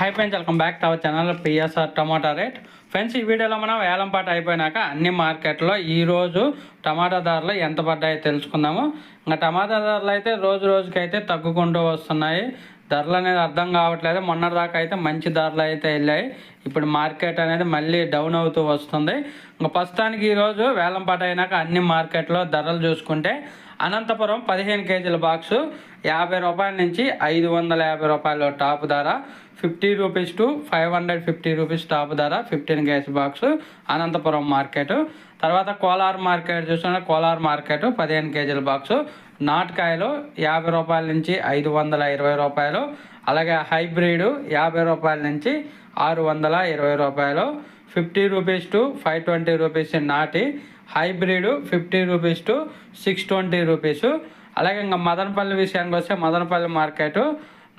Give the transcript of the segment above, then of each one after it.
Hi friends welcome back to our channel PSR tomato rate friends ఈ వీడియోలో మనం వేలంపాట అయిపోయినాక అన్ని మార్కెట్లో ఈరోజు టమాటా ధరలు ఎంత పడ్డాయో తెలుసుకుందాము. ఇంకా టమాటా ధరలు అయితే రోజు రోజుకైతే తగ్గుకుంటూ వస్తున్నాయి. ధరలు అనేది అర్థం కావట్లేదు. మొన్నటిదాకా అయితే మంచి ధరలు అయితే వెళ్ళాయి. ఇప్పుడు మార్కెట్ అనేది మళ్ళీ డౌన్ అవుతూ వస్తుంది. ఇంకా ప్రస్తుతానికి ఈరోజు వేలంపాట అయినాక అన్ని మార్కెట్లో ధరలు చూసుకుంటే అనంతపురం పదిహేను కేజీల బాక్సు యాభై రూపాయల నుంచి ఐదు వందల యాభై రూపాయలు టాప్ ధర. Fifty rupees to five hundred fifty rupees top ధర fifteen KG box Anantapuram market. తర్వాత కోలార్ మార్కెట్ చూసుకుంటే కోలార్ మార్కెట్ పదిహేను కేజీల బాక్సు. నాటకాయలు యాభై రూపాయల నుంచి ఐదు వందల ఇరవై రూపాయలు. అలాగే హైబ్రిడ్ యాభై రూపాయల నుంచి ఆరు వందల ఇరవై రూపాయలు. Fifty rupees to five twenty rupees నాటి. Hybrid fifty rupees to six twenty rupees. అలాగే ఇంకా మదనపల్లి విషయానికి వస్తే మదనపల్లి మార్కెట్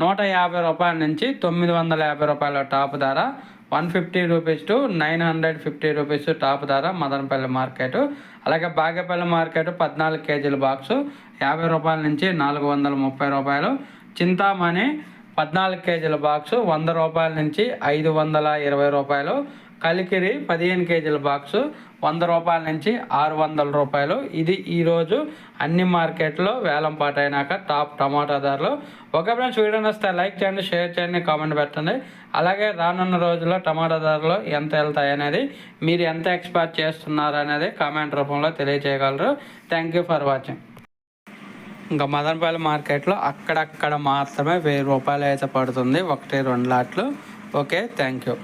నూట యాభై రూపాయల నుంచి తొమ్మిది వందల యాభై రూపాయల టాప్ ధర one fifty rupees to nine hundred fifty rupees top ధర మదనపల్లి మార్కెట్. అలాగే బాగేపల్లి మార్కెట్ పద్నాలుగు కేజీల బాక్సు యాభై రూపాయల నుంచి నాలుగు వందల ముప్పై రూపాయలు. చింతామణి పద్నాలుగు కేజీల బాక్సు వంద రూపాయల నుంచి ఐదు వందల ఇరవై రూపాయలు. కలికిరి పదిహేను కేజీల బాక్సు వంద రూపాయల నుంచి ఆరు వందల రూపాయలు. ఇది ఈరోజు అన్ని మార్కెట్లో వేలం పాట అయినాక టాప్ టమాటా ధరలు. ఒక ఫ్రెండ్స్ వీడియో వస్తే లైక్ చేయండి షేర్ చేయండి కామెంట్ పెట్టండి. అలాగే రానున్న రోజుల్లో టమాటా ధరలు ఎంత వెళ్తాయి అనేది మీరు ఎంత ఎక్స్పెక్ట్ చేస్తున్నారు అనేది కామెంట్ రూపంలో తెలియజేయగలరు థ్యాంక్ యూ ఫర్ వాచింగ్ ఇంకా మదనపల్లి మార్కెట్లో అక్కడక్కడ మాత్రమే వెయ్యి రూపాయలు అయితే పడుతుంది. ఒకటి రెండు లాట్లు. Okay thank you